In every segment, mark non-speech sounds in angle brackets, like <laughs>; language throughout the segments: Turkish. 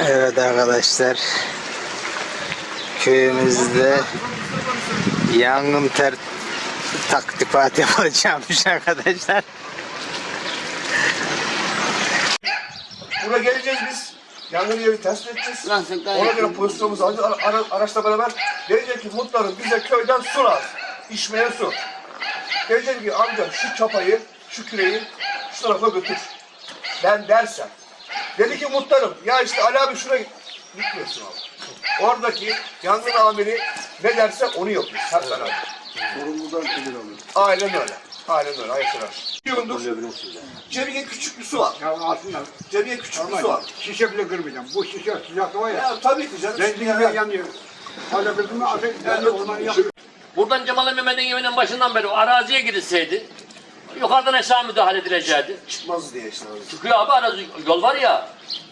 Evet arkadaşlar. Köyümüzde yangın ter taktipat <laughs> yapacakmış arkadaşlar. Buraya geleceğiz biz. Yangın yeri tespit edeceğiz. Lan sen daha Ona göre pozisyonumuzu alacağız. Ara, ara, araçla beraber diyecek ki muhtarım bize köyden su lazım. İçmeye su. Diyecek ki amca şu çapayı, şu küreği şu tarafa götür. Ben dersem. Dedi ki muhtarım ya işte Ali abi şuna git. Gitmiyorsun abi. Oradaki yangın amiri ne derse onu yapıyoruz. Hep beraber. Sorumludan emin olun. Aynen öyle. Aynen öyle. Ayşe Yundur. Cebine küçük bir su var. Ya aslında Cebine küçük bir su var. şişe bile kırmayacağım. Bu şişe sıcakta var ya. Ya tabii ki canım. Ben Şimdi gibi ya- yanıyor. Hala kırdım mı ateş ben de onları yakıyorum. Buradan Cemal Mehmet'in evinin başından beri o araziye girilseydi yukarıdan aşağı müdahale edilecekti. Çıkmaz diye işte. abi. Çıkıyor abi arazi yol var ya.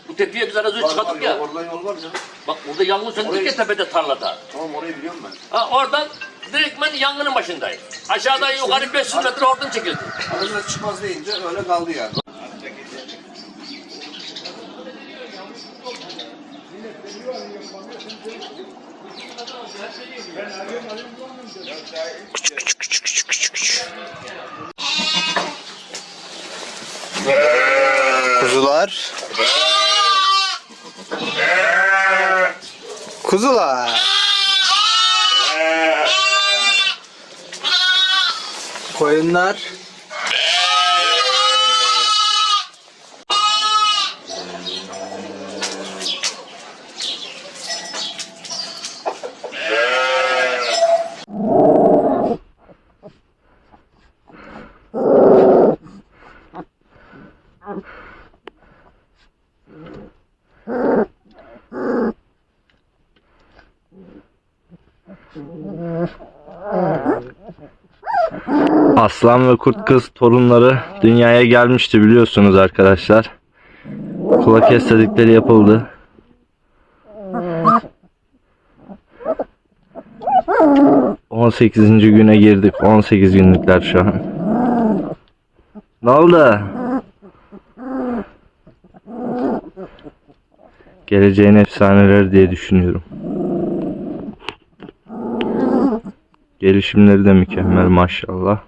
Bu tepeye biz çıkarttık var, ya. Oradan yol var canım. Bak burada yangın söndük ya tepede tarlada. Tamam orayı biliyorum ben. Ha, oradan direktmen yangının başındayız. Aşağıdan yukarı 500 metre oradan çekildi. Arasına çıkmaz deyince öyle kaldı yani. Kuzular. Kuzular. Koyunlar. Aslan ve kurt kız torunları dünyaya gelmişti biliyorsunuz arkadaşlar. Kulak estetikleri yapıldı. On sekizinci güne girdik. 18 günlükler şu an. Ne oldu? Geleceğin efsaneleri diye düşünüyorum. Gelişimleri de mükemmel maşallah.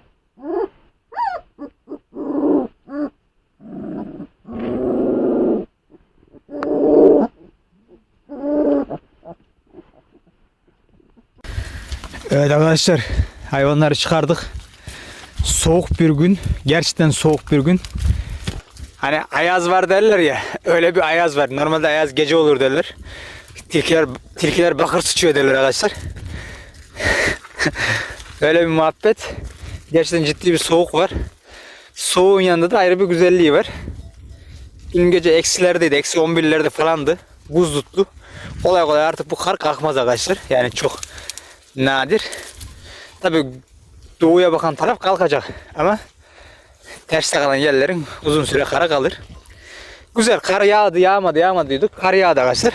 Evet arkadaşlar hayvanları çıkardık. Soğuk bir gün. Gerçekten soğuk bir gün. Hani ayaz var derler ya. Öyle bir ayaz var. Normalde ayaz gece olur derler. Tilkiler, tilkiler bakır sıçıyor derler arkadaşlar. <laughs> öyle bir muhabbet. Gerçekten ciddi bir soğuk var. Soğuğun yanında da ayrı bir güzelliği var. Dün gece eksilerdeydi. Eksi 11'lerde falandı. Buz tuttu. Kolay kolay artık bu kar kalkmaz arkadaşlar. Yani çok nadir. Tabi doğuya bakan taraf kalkacak ama terste kalan yerlerin uzun süre kara kalır. Güzel kar yağdı yağmadı yağmadı diyorduk. Kar yağdı arkadaşlar.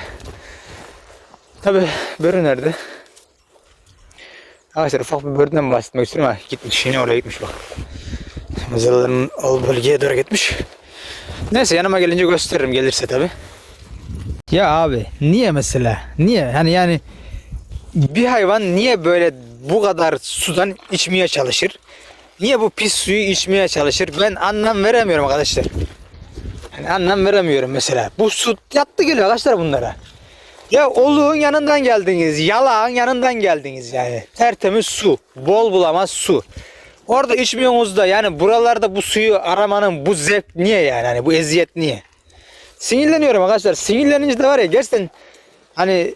Tabi börü nerede? Arkadaşlar ufak bir börüden bahsetmek istiyorum ama gitmiş yine oraya gitmiş bak. Mezarların ol bölgeye doğru gitmiş. Neyse yanıma gelince gösteririm gelirse tabi. Ya abi niye mesela? Niye? Hani yani bir hayvan niye böyle bu kadar sudan içmeye çalışır? Niye bu pis suyu içmeye çalışır? Ben anlam veremiyorum arkadaşlar. Yani anlam veremiyorum mesela. Bu su yattı geliyor arkadaşlar bunlara. Ya oluğun yanından geldiniz. Yalağın yanından geldiniz yani. Tertemiz su. Bol bulamaz su. Orada içmiyorsunuz da yani buralarda bu suyu aramanın bu zevk niye yani? Hani bu eziyet niye? Sinirleniyorum arkadaşlar. Sinirlenince de var ya gerçekten hani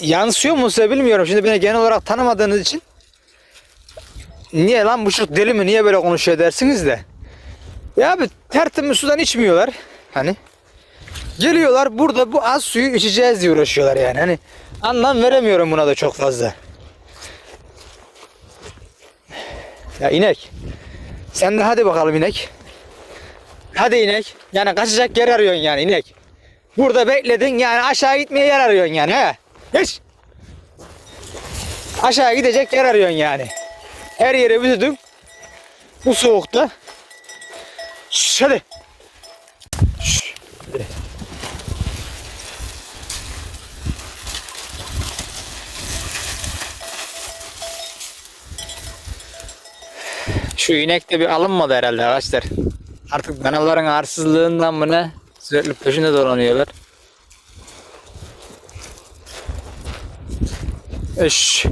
yansıyor mu size bilmiyorum. Şimdi beni genel olarak tanımadığınız için niye lan bu çocuk deli mi niye böyle konuşuyor dersiniz de. Ya abi tertemiz sudan içmiyorlar. Hani geliyorlar burada bu az suyu içeceğiz diye uğraşıyorlar yani. Hani anlam veremiyorum buna da çok fazla. Ya inek. Sen de hadi bakalım inek. Hadi inek. Yani kaçacak yer arıyorsun yani inek. Burada bekledin yani aşağı gitmeye yer arıyorsun yani he. Geç. Aşağı gidecek yer arıyorsun yani. Her yere büzüdün. Bu soğukta. Şş, hadi. Şş. Şu inek de bir alınmadı herhalde arkadaşlar. Artık danaların arsızlığından mı ne? Sürekli peşinde dolanıyorlar. Eş.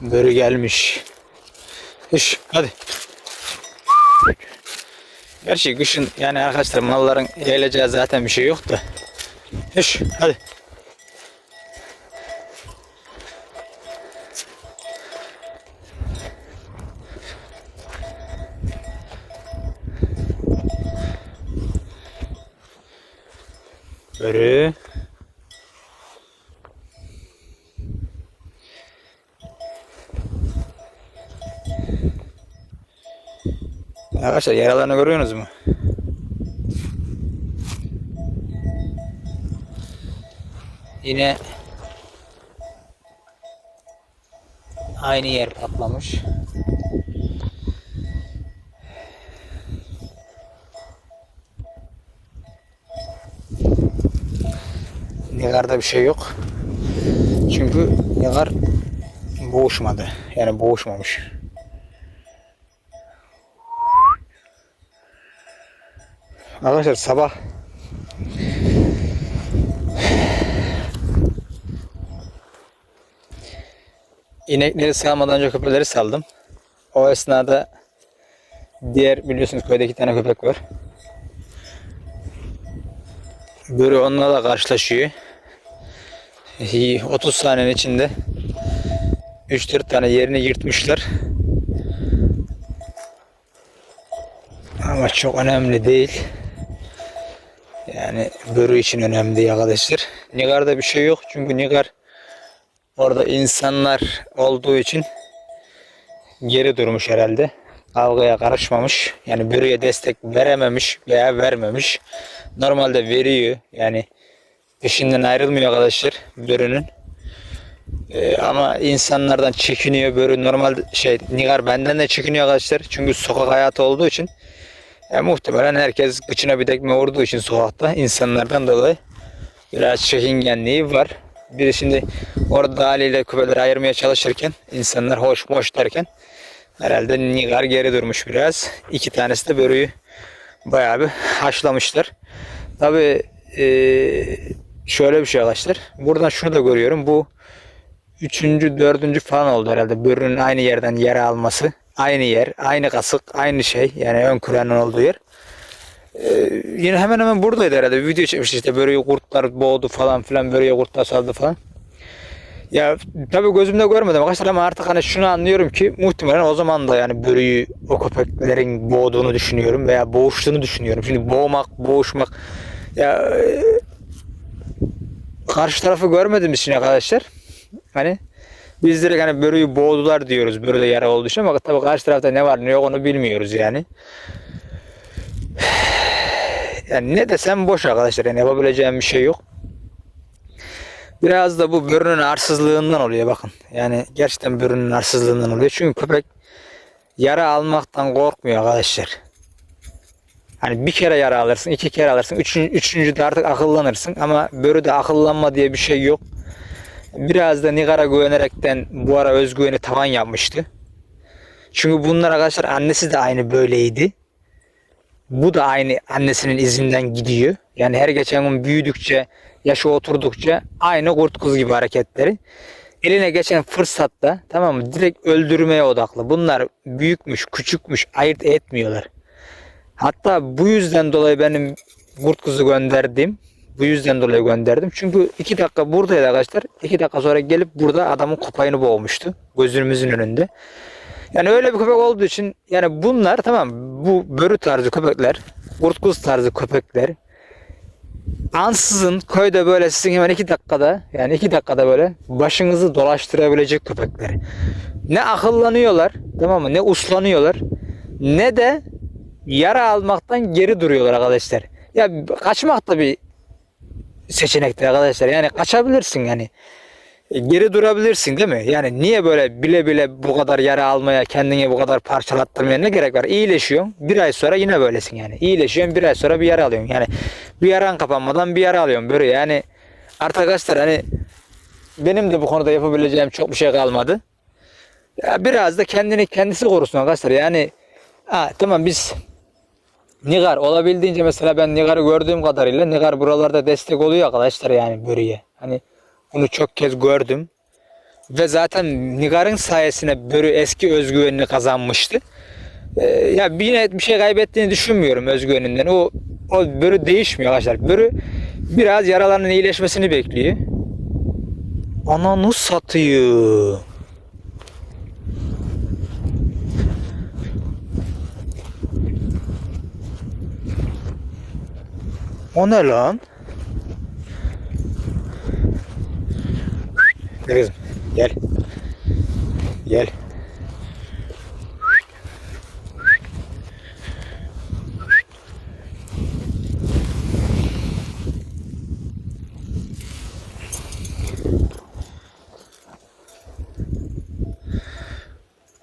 Börü gelmiş. Eş, hadi. Gerçi kışın yani arkadaşlar malların yayılacağı zaten bir şey yok da. Eş, hadi. Börü. Arkadaşlar yaralarını görüyorsunuz mu? Yine aynı yer patlamış. Nigar'da bir şey yok. Çünkü Nigar boğuşmadı. Yani boğuşmamış. Arkadaşlar sabah inekleri salmadan önce köpekleri saldım. O esnada diğer biliyorsunuz köyde iki tane köpek var. Böyle onunla da karşılaşıyor. 30 saniyenin içinde 3-4 tane yerini yırtmışlar. Ama çok önemli değil. Yani börü için önemli değil arkadaşlar. Nigar'da bir şey yok. Çünkü Nigar orada insanlar olduğu için geri durmuş herhalde. Kavgaya karışmamış. Yani börüye destek verememiş veya vermemiş. Normalde veriyor. Yani peşinden ayrılmıyor arkadaşlar börünün. Ee, ama insanlardan çekiniyor. Börü normal şey Nigar benden de çekiniyor arkadaşlar. Çünkü sokak hayatı olduğu için ya muhtemelen herkes kıçına bir tekme vurduğu için sokakta insanlardan dolayı biraz çekingenliği var. Biri şimdi orada haliyle küpeleri ayırmaya çalışırken insanlar hoş hoş derken herhalde Nigar geri durmuş biraz. İki tanesi de börüyü bayağı bir haşlamışlar. Tabi şöyle bir şey arkadaşlar. Buradan şunu da görüyorum. Bu üçüncü, dördüncü falan oldu herhalde. Börünün aynı yerden yere alması. Aynı yer, aynı kasık, aynı şey. Yani ön kuranın olduğu yer. Ee, yine hemen hemen buradaydı herhalde. Bir video çekmiş işte böyle kurtlar boğdu falan filan böyle kurtlar saldı falan. Ya tabii gözümde görmedim arkadaşlar ama artık hani şunu anlıyorum ki muhtemelen o zaman da yani börüyü o köpeklerin boğduğunu düşünüyorum veya boğuştuğunu düşünüyorum. Şimdi boğmak, boğuşmak ya karşı tarafı görmediğimiz için arkadaşlar hani biz direkt hani börüyü boğdular diyoruz börüde yara olduğu için ama tabii karşı tarafta ne var ne yok onu bilmiyoruz yani. <sighs> Yani ne desem boş arkadaşlar yani yapabileceğim bir şey yok. Biraz da bu börünün arsızlığından oluyor bakın. Yani gerçekten börünün arsızlığından oluyor. Çünkü köpek yara almaktan korkmuyor arkadaşlar. Hani bir kere yara alırsın, iki kere alırsın, üçüncü, üçüncü de artık akıllanırsın. Ama börüde akıllanma diye bir şey yok. Biraz da Nigar'a güvenerekten bu ara özgüveni tavan yapmıştı. Çünkü bunlar arkadaşlar annesi de aynı böyleydi. Bu da aynı annesinin izinden gidiyor. Yani her geçen gün büyüdükçe, yaşı oturdukça aynı kurt kız gibi hareketleri. Eline geçen fırsatta tamam mı direkt öldürmeye odaklı. Bunlar büyükmüş, küçükmüş ayırt etmiyorlar. Hatta bu yüzden dolayı benim kurt kızı gönderdim. Bu yüzden dolayı gönderdim. Çünkü iki dakika buradaydı arkadaşlar. İki dakika sonra gelip burada adamın kopayını boğmuştu. Gözümüzün önünde. Yani öyle bir köpek olduğu için yani bunlar tamam bu börü tarzı köpekler, kurtkuz tarzı köpekler ansızın köyde böyle sizin hemen iki dakikada yani iki dakikada böyle başınızı dolaştırabilecek köpekler. Ne akıllanıyorlar tamam mı ne uslanıyorlar ne de yara almaktan geri duruyorlar arkadaşlar. Ya kaçmak da bir seçenektir arkadaşlar. Yani kaçabilirsin yani. E, Geri durabilirsin değil mi? Yani niye böyle bile bile bu kadar yara almaya, kendini bu kadar parçalattırmaya ne gerek var? İyileşiyorsun. Bir ay sonra yine böylesin yani. İyileşiyorsun bir ay sonra bir yara alıyorsun. Yani bir yaran kapanmadan bir yara alıyorsun böyle yani. Arkadaşlar hani benim de bu konuda yapabileceğim çok bir şey kalmadı. Ya biraz da kendini kendisi korusun arkadaşlar. Yani ha, tamam biz Nigar olabildiğince mesela ben Nigar'ı gördüğüm kadarıyla Nigar buralarda destek oluyor arkadaşlar yani börüye. Hani bunu çok kez gördüm. Ve zaten Nigar'ın sayesinde börü eski özgüvenini kazanmıştı. Ee, ya bir net bir şey kaybettiğini düşünmüyorum özgüveninden. O o börü değişmiyor arkadaşlar. Börü biraz yaralarının iyileşmesini bekliyor. Ananı satıyor. O ne lan? Gel kızım. Gel. Gel.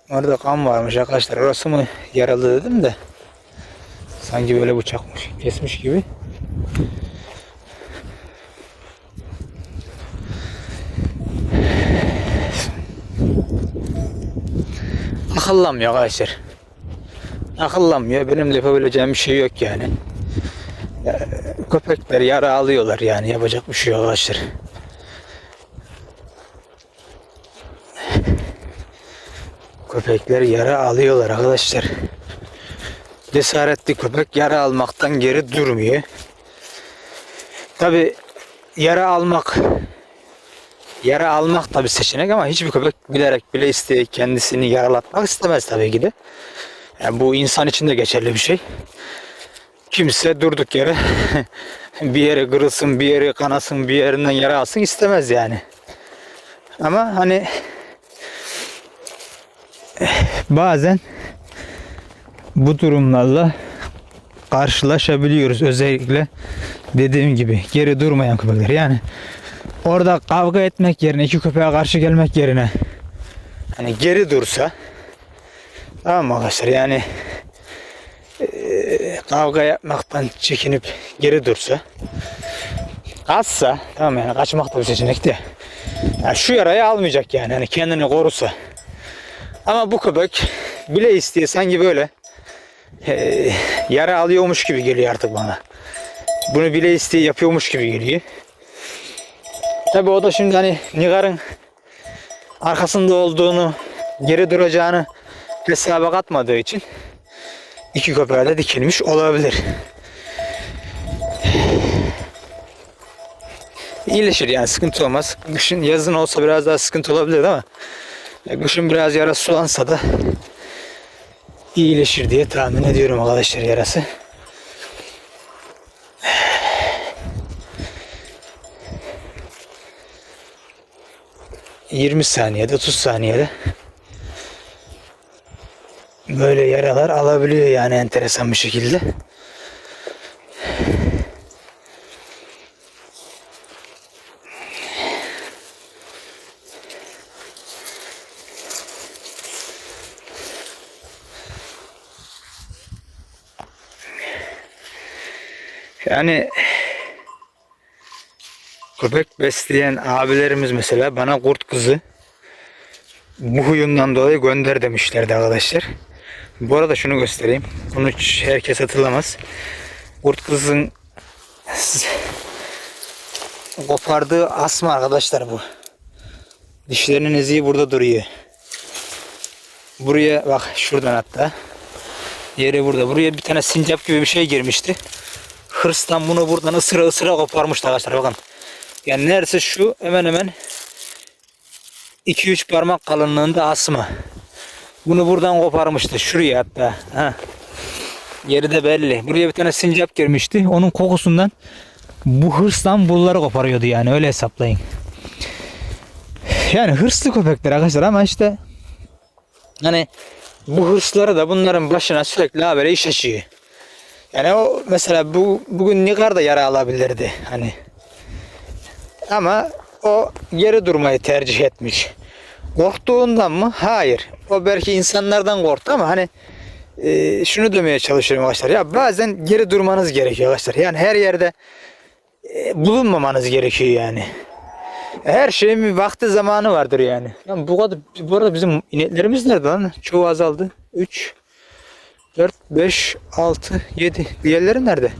Orada kan varmış arkadaşlar. Orası mı yaralı dedim de. Sanki böyle bıçakmış, kesmiş gibi. Akıllanmıyor arkadaşlar. Akıllanmıyor. Benim de yapabileceğim bir şey yok yani. Ya, köpekler yara alıyorlar yani. Yapacak bir şey yok arkadaşlar. Köpekler yara alıyorlar arkadaşlar. Cesaretli köpek yara almaktan geri durmuyor. Tabi yara almak yara almak tabi seçenek ama hiçbir köpek bilerek bile isteye kendisini yaralatmak istemez tabii ki de. Yani bu insan için de geçerli bir şey. Kimse durduk yere <laughs> bir yere kırılsın, bir yere kanasın, bir yerinden yara alsın istemez yani. Ama hani bazen bu durumlarla karşılaşabiliyoruz. Özellikle dediğim gibi geri durmayan köpekler. Yani orada kavga etmek yerine iki köpeğe karşı gelmek yerine. Hani geri dursa. Tamam mı arkadaşlar yani eee, kavga yapmaktan çekinip geri dursa. Kaçsa tamam yani kaçmak da bir seçenek de yani şu yarayı almayacak yani hani kendini korusa ama bu köpek bile isteye sanki böyle eee, yara alıyormuş gibi geliyor artık bana. Bunu bile isteye yapıyormuş gibi geliyor Tabi o da şimdi hani Nigar'ın arkasında olduğunu, geri duracağını hesaba katmadığı için iki köpeğe de dikilmiş olabilir. İyileşir yani sıkıntı olmaz. Kışın yazın olsa biraz daha sıkıntı olabilir ama kışın biraz yarası sulansa da iyileşir diye tahmin ediyorum arkadaşlar yarası. 20 saniyede 30 saniyede böyle yaralar alabiliyor yani enteresan bir şekilde. Yani köpek besleyen abilerimiz mesela bana kurt kızı bu huyundan dolayı gönder demişlerdi arkadaşlar. Bu arada şunu göstereyim. Bunu hiç herkes hatırlamaz. Kurt kızın kopardığı asma arkadaşlar bu. Dişlerinin izi burada duruyor. Buraya bak şuradan hatta. Yeri burada. Buraya bir tane sincap gibi bir şey girmişti. Hırstan bunu buradan ısıra ısıra koparmıştı arkadaşlar bakın. Yani neredeyse şu hemen hemen 2-3 parmak kalınlığında asma. Bunu buradan koparmıştı. Şuraya hatta. Ha. Yeri de belli. Buraya bir tane sincap girmişti. Onun kokusundan bu hırstan bulları koparıyordu yani. Öyle hesaplayın. Yani hırslı köpekler arkadaşlar ama işte hani bu hırsları da bunların başına sürekli habere iş açıyor. Yani o mesela bu bugün Nigar da yara alabilirdi. Hani Ama o geri durmayı tercih etmiş. Korktuğundan mı? Hayır. O belki insanlardan korktu ama hani e, şunu demeye çalışıyorum arkadaşlar. Ya bazen geri durmanız gerekiyor arkadaşlar. Yani her yerde e, bulunmamanız gerekiyor yani. Her şeyin bir vakti zamanı vardır yani. Lan bu kadar bu arada bizim ineklerimiz nerede lan? Çoğu azaldı. 3 4 5 6 7 diğerleri nerede?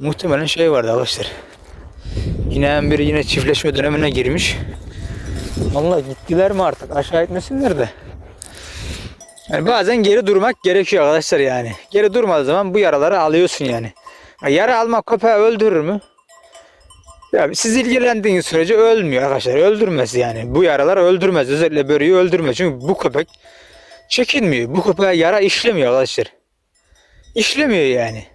Muhtemelen şey vardı arkadaşlar. Yine biri yine çiftleşme dönemine girmiş. Vallahi gittiler mi artık aşağı etmesinler de. Yani bazen geri durmak gerekiyor arkadaşlar yani. Geri durmadığı zaman bu yaraları alıyorsun yani. Yara almak köpeği öldürür mü? Ya siz ilgilendiğiniz sürece ölmüyor arkadaşlar. Öldürmez yani. Bu yaralar öldürmez. Özellikle böreği öldürmez. Çünkü bu köpek çekinmiyor. Bu köpeğe yara işlemiyor arkadaşlar. İşlemiyor yani.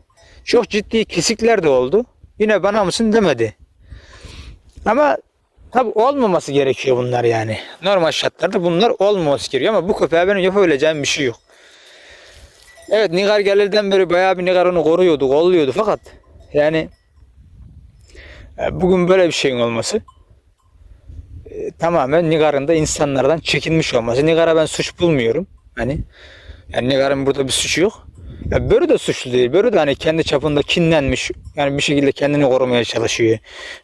Çok ciddi kesikler de oldu. Yine bana mısın demedi. Ama tabi olmaması gerekiyor bunlar yani. Normal şartlarda bunlar olmaması gerekiyor ama bu köpeğe benim yapabileceğim bir şey yok. Evet Nigar gelirden beri bayağı bir Nigar onu koruyordu, kolluyordu fakat yani e, bugün böyle bir şeyin olması e, tamamen Nigar'ın da insanlardan çekinmiş olması. Nigar'a ben suç bulmuyorum. Hani yani Nigar'ın burada bir suçu yok. Ya Börü de suçlu değil. Börü de hani kendi çapında kinlenmiş. Yani bir şekilde kendini korumaya çalışıyor.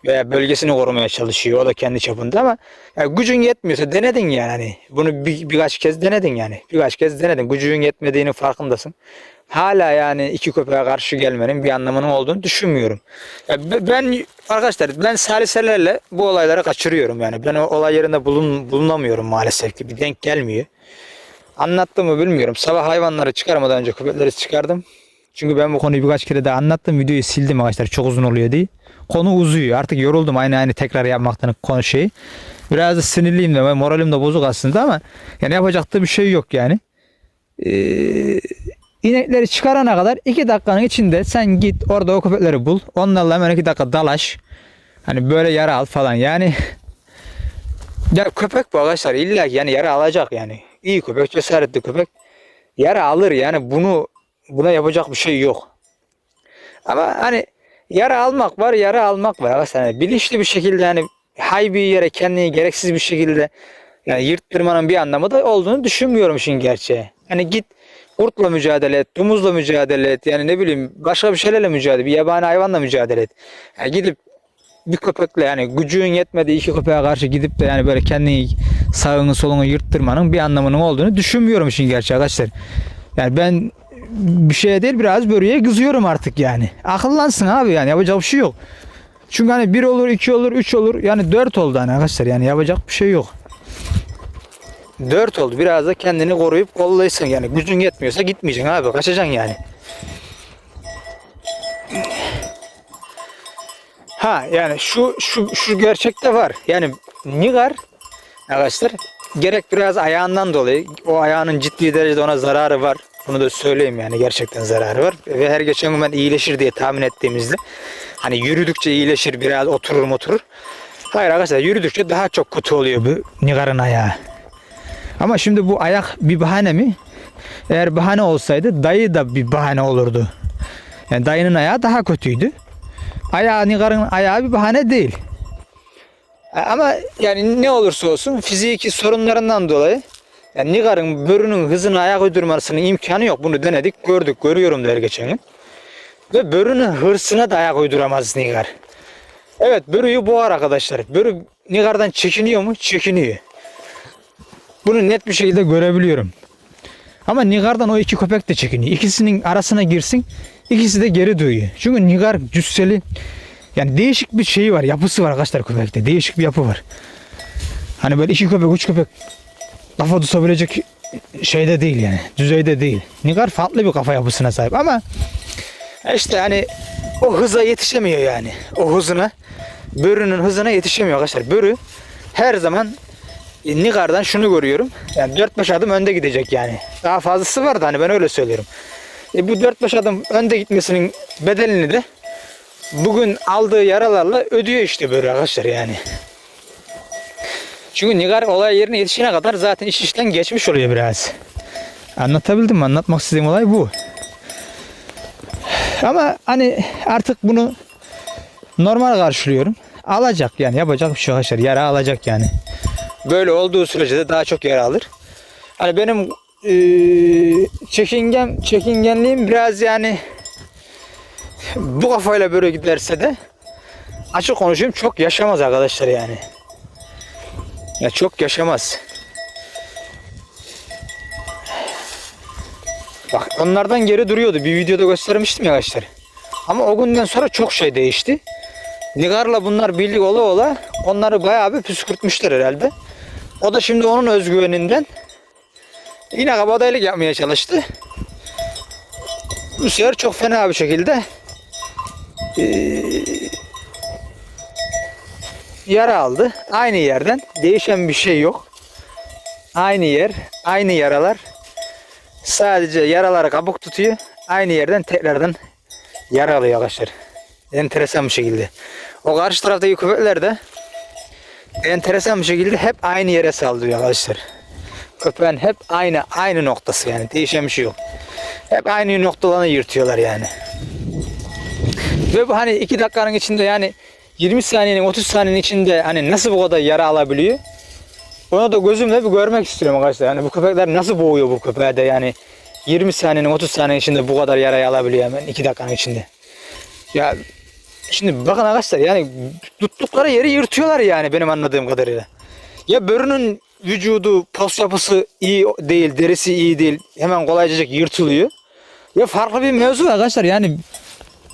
Veya bölgesini korumaya çalışıyor. O da kendi çapında ama ya gücün yetmiyorsa denedin yani. Hani bunu bir, birkaç kez denedin yani. Birkaç kez denedin. Gücün yetmediğinin farkındasın. Hala yani iki köpeğe karşı gelmenin bir anlamının olduğunu düşünmüyorum. Ya be- ben arkadaşlar ben saliselerle bu olayları kaçırıyorum yani. Ben olay yerinde bulun, bulunamıyorum maalesef ki. Bir denk gelmiyor. Anlattım mı bilmiyorum. Sabah hayvanları çıkarmadan önce köpekleri çıkardım. Çünkü ben bu konuyu birkaç kere daha anlattım. Videoyu sildim arkadaşlar çok uzun oluyor diye. Konu uzuyor. Artık yoruldum aynı aynı tekrar yapmaktan konu şeyi. Biraz da sinirliyim de moralim de bozuk aslında ama yani yapacak da bir şey yok yani. Ee, inekleri çıkarana kadar iki dakikanın içinde sen git orada o köpekleri bul. Onlarla hemen iki dakika dalaş. Hani böyle yara al falan yani. <laughs> Ya köpek bu arkadaşlar illa yani yara alacak yani. İyi köpek, cesaretli köpek. Yara alır yani bunu buna yapacak bir şey yok. Ama hani yara almak var, yara almak var arkadaşlar. Yani bilinçli bir şekilde hani hay bir yere kendini gereksiz bir şekilde yani yırttırmanın bir anlamı da olduğunu düşünmüyorum işin gerçeği. Hani git kurtla mücadele et, domuzla mücadele et. Yani ne bileyim başka bir şeylerle mücadele, bir yabani hayvanla mücadele et. Yani gidip bir köpekle yani gücün yetmediği iki köpeğe karşı gidip de yani böyle kendini sağını solunu yırttırmanın bir anlamının olduğunu düşünmüyorum işin gerçeği arkadaşlar. Yani ben bir şeye değil biraz börüye kızıyorum artık yani. Akıllansın abi yani yapacak bir şey yok. Çünkü hani bir olur, iki olur, üç olur. Yani dört oldu hani arkadaşlar yani yapacak bir şey yok. Dört oldu. Biraz da kendini koruyup kollaysın yani. Gücün yetmiyorsa gitmeyeceksin abi. Kaçacaksın yani. Ha yani şu şu şu gerçekte var. Yani Nigar arkadaşlar gerek biraz ayağından dolayı o ayağının ciddi derecede ona zararı var. Bunu da söyleyeyim yani gerçekten zararı var. Ve her geçen gün ben iyileşir diye tahmin ettiğimizde hani yürüdükçe iyileşir biraz oturur oturur. Hayır arkadaşlar yürüdükçe daha çok kötü oluyor bu Nigar'ın ayağı. Ama şimdi bu ayak bir bahane mi? Eğer bahane olsaydı dayı da bir bahane olurdu. Yani dayının ayağı daha kötüydü. Ayağı Nigar'ın ayağı bir bahane değil. E, Ama yani ne olursa olsun fiziki sorunlarından dolayı yani Nigar'ın börünün hızına ayak uydurmasının imkanı yok. Bunu denedik, gördük, görüyorum der geçen gün. Ve börünün hırsına da ayak uyduramaz Nigar. Evet börüyü boğar arkadaşlar. Börü Nigar'dan çekiniyor mu? Çekiniyor. Bunu net bir şekilde görebiliyorum. Ama Nigar'dan o iki köpek de çekiniyor. İkisinin arasına girsin, ikisi de geri duyuyor. Çünkü Nigar cüsseli, yani değişik bir şeyi var, yapısı var arkadaşlar köpekte. Değişik bir yapı var. Hani böyle iki köpek, üç köpek kafa tutabilecek şeyde değil yani, düzeyde değil. Nigar farklı bir kafa yapısına sahip ama işte hani o hıza yetişemiyor yani. O hızına, börünün hızına yetişemiyor arkadaşlar. Börü her zaman Nigar'dan şunu görüyorum. Yani 4-5 adım önde gidecek yani. Daha fazlası var da hani ben öyle söylüyorum. E bu 4-5 adım önde gitmesinin bedelini de bugün aldığı yaralarla ödüyor işte böyle arkadaşlar yani. Çünkü Nigar olay yerine yetişene kadar zaten iş işten geçmiş oluyor biraz. Anlatabildim mi? Anlatmak istediğim olay bu. Ama hani artık bunu normal karşılıyorum. Alacak yani yapacak bir şey arkadaşlar. Yara alacak yani. Böyle olduğu sürece de daha çok yara alır. Hani benim eee çekingen çekingenliğim biraz yani bu kafayla böyle giderse de açık konuşayım çok yaşamaz arkadaşlar yani. Ya çok yaşamaz. Bak onlardan geri duruyordu. Bir videoda göstermiştim ya arkadaşlar. Ama o günden sonra çok şey değişti. Nigar'la bunlar birlik ola ola onları bayağı bir püskürtmüşler herhalde. O da şimdi onun özgüveninden yine kabadayılık yapmaya çalıştı. Bu sefer çok fena bir şekilde eee, yara aldı. Aynı yerden. Değişen bir şey yok. Aynı yer, aynı yaralar. Sadece yaraları kabuk tutuyor. Aynı yerden tekrardan yara alıyor arkadaşlar. Enteresan bir şekilde. O karşı taraftaki köpekler de enteresan bir şekilde hep aynı yere saldırıyor arkadaşlar. Köpeğin hep aynı aynı noktası yani. Değişen bir şey yok. Hep aynı noktalarını yırtıyorlar yani. Ve bu hani 2 dakikanın içinde yani 20 saniyenin 30 saniyenin içinde hani nasıl bu kadar yara alabiliyor? Onu da gözümle bir görmek istiyorum arkadaşlar. Yani bu köpekler nasıl boğuyor bu köpeğe de yani 20 saniyenin 30 saniyenin içinde bu kadar yarayı alabiliyor hemen 2 dakikanın içinde. Ya şimdi bakın arkadaşlar yani tuttukları yeri yırtıyorlar yani benim anladığım kadarıyla. Ya börünün vücudu, pos yapısı iyi değil, derisi iyi değil. Hemen kolaycacık yırtılıyor. Ya farklı bir mevzu arkadaşlar yani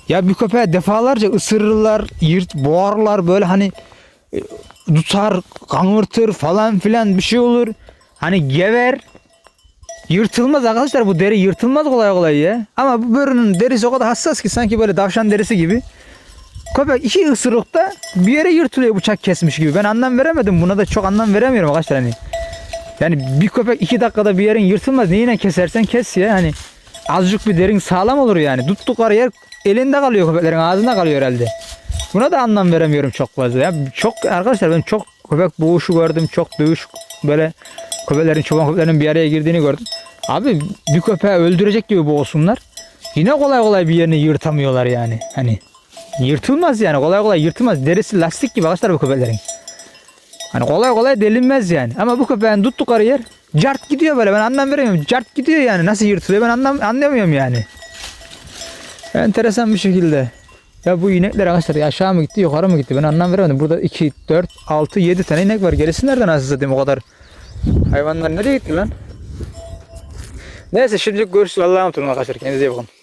ya bir köpeğe defalarca ısırırlar, yırt, boğarlar böyle hani e, tutar, kanırtır falan filan bir şey olur. Hani gever. Yırtılmaz arkadaşlar bu deri yırtılmaz kolay kolay ya. Ama bu börünün derisi o kadar hassas ki sanki böyle davşan derisi gibi. Köpek iki ısırıkta bir yere yırtılıyor bıçak kesmiş gibi. Ben anlam veremedim buna da çok anlam veremiyorum arkadaşlar hani. Yani bir köpek iki dakikada bir yerin yırtılmaz. Neyine kesersen kes ya hani. Azıcık bir derin sağlam olur yani. Tuttukları yer elinde kalıyor köpeklerin ağzında kalıyor herhalde. Buna da anlam veremiyorum çok fazla ya. Çok arkadaşlar ben çok köpek boğuşu gördüm. Çok dövüş böyle köpeklerin çoban köpeklerin bir araya girdiğini gördüm. Abi bir köpeği öldürecek gibi boğulsunlar. Yine kolay kolay bir yerini yırtamıyorlar yani. Hani yırtılmaz yani kolay kolay yırtılmaz. Derisi lastik gibi arkadaşlar bu köpeklerin. Hani kolay kolay delinmez yani. Ama bu köpeğin tuttukları yer cart gidiyor böyle ben anlam veremiyorum. Cart gidiyor yani nasıl yırtılıyor ben anlam anlayamıyorum yani. Enteresan bir şekilde. Ya bu inekler arkadaşlar aşağı mı gitti yukarı mı gitti ben anlam veremedim. Burada 2, 4, 6, 7 tane inek var. Gerisi nereden nasıl satayım o kadar? Hayvanlar nereye gitti lan? Neyse şimdilik görüşürüz. Allah'a emanet arkadaşlar. Kendinize iyi bakın.